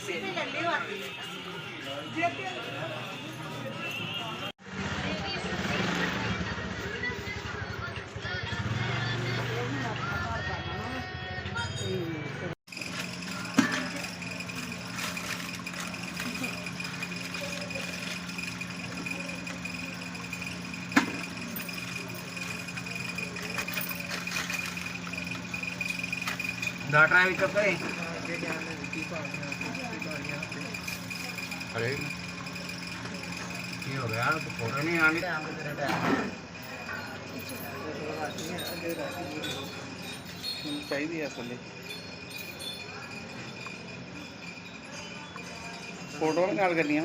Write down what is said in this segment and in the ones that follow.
अस्सी रुपये ले लियो आती डाटा भी तो कहीं ਡਾਟਾ ਵੀ ਕੱਪੇ ਅਰੇ ਕੀ ਹੋ ਗਿਆ? ਫੋਟੋ ਨਹੀਂ ਆਣੀ ਚਾਹੀਦੀ ਹੈ ਅਸਲੇ ਫੋਟੋ ਨਾਲ ਗੱਲ ਕਰਨੀ ਆ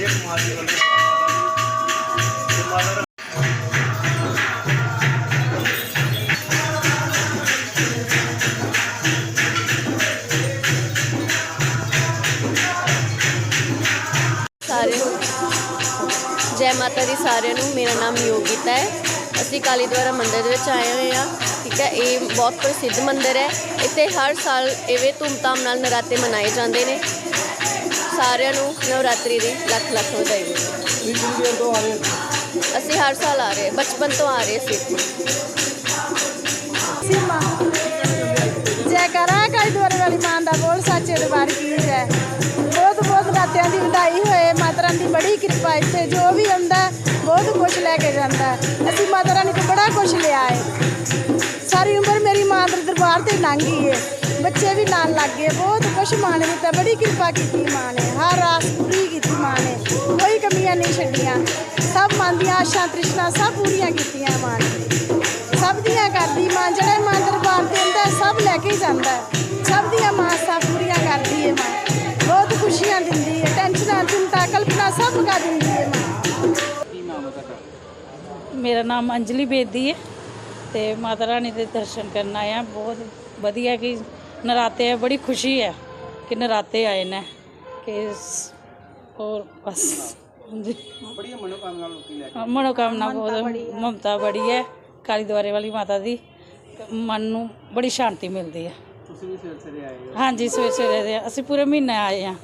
ਅਜੇ ਕੁਮਾਰ ਜੀ ਵੱਲੋਂ ਮਾਤਾ ਸਾਰੇ ਜੈ ਮਾਤਾ ਦੀ ਸਾਰਿਆਂ ਨੂੰ। ਮੇਰਾ ਨਾਮ ਯੋਗਿਤਾ ਹੈ। ਅਸੀਂ ਕਾਲੀ ਦੁਆਰਾ ਮੰਦਿਰ ਦੇ ਵਿੱਚ ਆਏ ਹੋਏ ਹਾਂ। ਠੀਕ ਹੈ, ਇਹ ਬਹੁਤ ਪ੍ਰਸਿੱਧ ਮੰਦਿਰ ਹੈ। ਇੱਥੇ ਹਰ ਸਾਲ ਇਵੇਂ ਧੂਮਧਾਮ ਨਾਲ ਨਰਾਤੇ ਮਨਾਏ ਜਾਂਦੇ ਨੇ। ਸਾਰਿਆਂ ਨੂੰ ਨਵਰਾਤਰੀ ਦੀ ਲੱਖ ਲੱਖ ਵਧਾਈ। ਹੋਵੇ ਅਸੀਂ ਹਰ ਸਾਲ ਆ ਰਹੇ ਬਚਪਨ ਤੋਂ ਆ ਰਹੇ ਸੀ ਸੀਮਾ। ਜੈ ਕਰਾ ਕਾਲੀ ਦੁਆਰੇ ਵਾਲੀ ਮਾਂ ਦਾ ਬੋਲ, ਸੱਚੇ ਦਰਬਾਰ ਕੀ ਹੈ ਬਹੁਤ ਬਹੁਤ ਦਾਤਿਆਂ ਦੀ ਵਧਾਈ ਹੋਏ ਮਾਤਾ ਰਾਣੀ ਦੀ ਬੜੀ ਕਿਰਪਾ ਇੱਥੇ, ਜੋ ਵੀ ਆਉਂਦਾ ਬਹੁਤ ਕੁਝ ਲੈ ਕੇ ਜਾਂਦਾ। ਅਸੀਂ ਮਾਤਾ ਰਾਣੀ ਤੋਂ ਬੜਾ ਕੁਝ ਲਿਆ ਹੈ ਸਾਰੀ ਉਮਰ ਮੇਰੀ ਮਾਂ ਦੇ ਦਰਬਾਰ ਤੇ ਲੰਘ ਗਈ ਹੈ ਬੱਚੇ ਵੀ ਨਾਲ ਲੱਗ ਗਏ ਬਹੁਤ ਕੁਝ ਮਾਂ ਨੇ ਦਿੱਤਾ ਬੜੀ ਕਿਰਪਾ ਕੀਤੀ ਮਾਂ ਨੇ ਹਰ ਆਸ ਪੂਰੀ ਕੀਤੀ ਮਾਂ ਨੇ ਕੋਈ ਕਮੀਆਂ ਨਹੀਂ ਛੱਡੀਆਂ ਸਭ ਮਨ ਦੀਆਂ ਆਸ਼ਾ ਤ੍ਰਿਸ਼ਨਾ ਸਭ ਪੂਰੀਆਂ ਕੀਤੀਆਂ ਮਾਂ ਨੇ ਸਭ ਦੀਆਂ ਕਰਦੀ ਮਾਂ ਜਿਹੜੇ ਮਾਂ ਦਰਬਾਰ ਤੇ ਹੁੰਦਾ ਹੈ, ਸਭ ਲੈ ਕੇ ਜਾਂਦਾ ਹੈ। ਸਭ ਦੀਆਂ ਮਾਂ ਸਭ ਪੂਰੀਆਂ ਕਰਦੀ ਹੈ ਮਾਂ ਬਹੁਤ ਖੁਸ਼ੀਆਂ ਦਿੰਦੀ ਹੈ ਟੈਨਸ਼ਨਾਂ ਚਿੰਤਾ ਕਲਪਨਾ ਸਭ ਕਾ ਦਿੰਦੀ ਹੈ ਮਾਂ ਮੇਰਾ ਨਾਮ ਅੰਜਲੀ ਬੇਦੀ ਹੈ ਤੇ ਮਾਤਾ ਰਾਣੀ ਦੇ ਦਰਸ਼ਨ ਕਰਨ ਆਏ ਆ ਬਹੁਤ ਵਧੀਆ ਕਿ ਨਰਾਤੇ ਆ ਬੜੀ ਖੁਸ਼ੀ ਹੈ ਕਿ ਨਰਾਤੇ ਆਏ ਨੇ ਕਿ ਹੋਰ ਬਸ ਹਾਂਜੀ। ਬੜੀਆਂ ਮਨੋਕਾਮਨਾ ਲੋਕੀ ਲੈ ਕੇ ਮਨੋਕਾਮਨਾ ਬਹੁਤ ਮਮਤਾ ਬੜੀ ਹੈ ਕਾਲੀ ਦੁਆਰੇ ਵਾਲੀ ਮਾਤਾ ਦੀ ਮਨ ਨੂੰ ਬੜੀ ਸ਼ਾਂਤੀ ਮਿਲਦੀ ਹੈ। ਤੁਸੀਂ ਵੀ ਸਵੇਰ ਸਵੇਰੇ ਆਏ ਹੋ। ਹਾਂਜੀ ਸਵੇਰੇ ਸਵੇਰੇ ਦੇ ਅਸੀਂ ਪੂਰੇ ਮਹੀਨੇ ਆਏ ਆ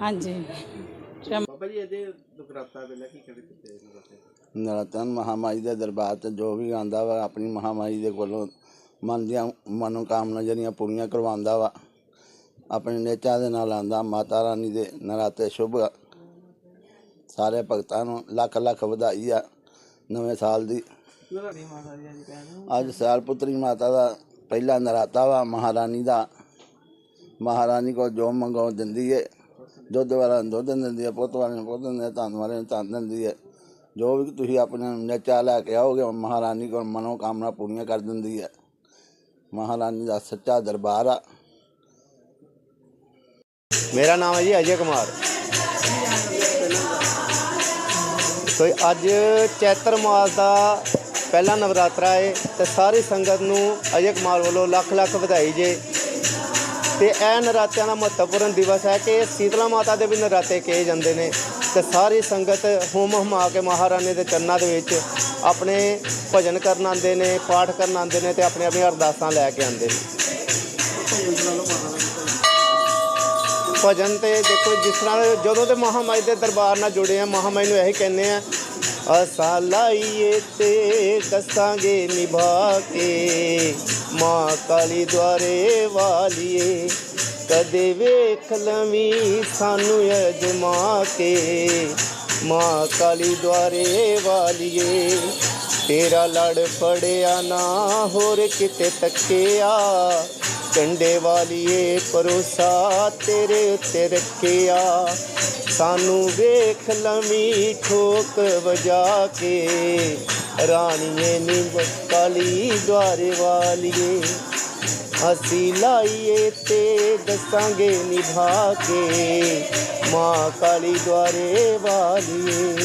ਹਾਂਜੀ। ਬਾਬਾ ਜੀ ਇਹਦੇ ਦੁਕਰਾਤਾ ਵੇਲੇ ਕੀ ਕਹਿੰਦੇ ਕਿਤੇ ਨਰਾਤੇ? ਨਰਾਤਨ ਮਹਾਮਾਈ ਦੇ ਦਰਬਾਰ ਤੇ ਜੋ ਵੀ ਆਂਦਾ ਵਾ ਆਪਣੀ ਮਹਾਮਾਈ ਦੇ ਕੋਲੋਂ ਮਨ ਦੀਆਂ ਮਨੋਕਾਮਨਾ ਜਿਹੜੀਆਂ ਪੂਰੀਆਂ ਕਰਵਾਉਂਦਾ ਵਾ ਆਪਣੇ ਨੇਚਾ ਦੇ ਨਾਲ ਆਂਦਾ ਮਾਤਾ ਰਾਣੀ ਦੇ ਨਰਾਤੇ ਸ਼ੁਭ। ਸਾਰੇ ਭਗਤਾਂ ਨੂੰ ਲੱਖ ਲੱਖ ਵਧਾਈ ਆ ਨਵੇਂ ਸਾਲ ਦੀ। ਅੱਜ ਸਿਆਲ ਪੁੱਤਰੀ ਮਾਤਾ ਦਾ ਪਹਿਲਾ ਨਰਾਤਾ ਵਾ ਮਹਾਰਾਣੀ ਦਾ। ਮਹਾਰਾਣੀ ਕੋ ਜੋ ਮੰਗੋ ਦਿੰਦੀ ਏ। ਦੁੱਧ ਵਾਲਾ ਦੁੱਧ ਦਿੰਦੀ ਹੈ ਪੁੱਤ ਵਾਲੇ ਨੂੰ ਪੁੱਤ ਦਿੰਦੀ ਹੈ ਧਨ ਵਾਲੇ ਨੂੰ ਧਨ ਦਿੰਦੀ ਹੈ ਜੋ ਵੀ ਤੁਸੀਂ ਆਪਣਾ ਨੇਚਾ ਲੈ ਕੇ ਆਓਗੇ ਮਹਾਰਾਣੀ ਕੋਲ ਮਨੋ ਕਾਮਨਾ ਪੂਰੀਆਂ ਕਰ ਦਿੰਦੀ ਹੈ ਮਹਾਰਾਣੀ ਦਾ ਸੱਚਾ ਦਰਬਾਰ ਆ। ਮੇਰਾ ਨਾਮ ਹੈ ਜੀ ਅਜੇ ਕੁਮਾਰ। ਸੋ ਅੱਜ ਚੈਤਰ ਮਾਸ ਦਾ ਪਹਿਲਾ ਨਵਰਾਤਰਾ ਹੈ ਤੇ ਸਾਰੀ ਸੰਗਤ ਨੂੰ ਅਜੇ ਕੁਮਾਰ ਵੱਲੋਂ ਲੱਖ ਲੱਖ ਵਧਾਈ ਜੇ। ਤੇ ਇਹ ਨਰਾਤਿਆਂ ਦਾ ਮਹੱਤਵਪੂਰਨ ਦਿਵਸ ਹੈ ਕਿ ਸੀਤਲਾ ਮਾਤਾ ਦੇ ਵੀ ਨਰਾਤੇ ਕਹੇ ਜਾਂਦੇ ਨੇ ਤੇ ਸਾਰੀ ਸੰਗਤ ਹੁਮ ਹੁਮਾ ਕੇ ਮਹਾਰਾਣੀ ਦੇ ਚਰਨਾਂ ਦੇ ਵਿੱਚ ਆਪਣੇ ਭਜਨ ਕਰਨ ਆਉਂਦੇ ਨੇ, ਪਾਠ ਕਰਨ ਆਉਂਦੇ ਨੇ ਤੇ ਆਪਣੇ ਆਪਣੀਆਂ ਅਰਦਾਸਾਂ ਲੈ ਕੇ ਆਉਂਦੇ ਨੇ। ਭਜਨ ਤੇ ਦੇਖੋ ਜਿਸ ਤਰ੍ਹਾਂ ਜਦੋਂ ਤੇ ਮਹਾਮਾਈ ਦੇ ਦਰਬਾਰ ਨਾਲ ਜੁੜੇ ਆ ਮਹਾਮਾਈ ਨੂੰ ਇਹੀ ਕਹਿੰਦੇ ਆ ਅਸਾਂ ਲਾਈਏ ਤੇ ਦੱਸਾਂਗੇ ਨਿਭਾ ਕੇ। ਮਾਂ ਕਾਲੀ ਦੁਆਰੇ ਵਾਲੀਏ, ਕਦੇ ਵੇਖ ਲਵੀ ਸਾਨੂੰ ਅਜਮਾ ਕੇ। ਮਾਂ ਕਾਲੀ ਦੁਆਰੇ ਵਾਲੀਏ, ਤੇਰਾ ਲੜ ਪੜਿਆ ਨਾ ਹੋਰ ਕਿਤੇ ਤੱਕਿਆ। ਕੰਡੇ ਵਾਲੀਏ ਪਰੋਸਾ ਤੇਰੇ ਉੱਤੇ ਰੱਖਿਆ ਸਾਨੂੰ ਵੇਖ ਲਵੀਂ ਠੋਕ ਵਜਾ ਕੇ। ਰਾਣੀਏ ਨੀ ਕਾਲੀ ਦੁਆਰੇ ਵਾਲੀਏ। ਅਸੀਂ ਲਾਈਏ ਤੇ ਦੱਸਾਂਗੇ ਨਿਭਾ ਕੇ। ਮਾਂ ਕਾਲੀ ਦੁਆਰੇ ਵਾਲੀਏ।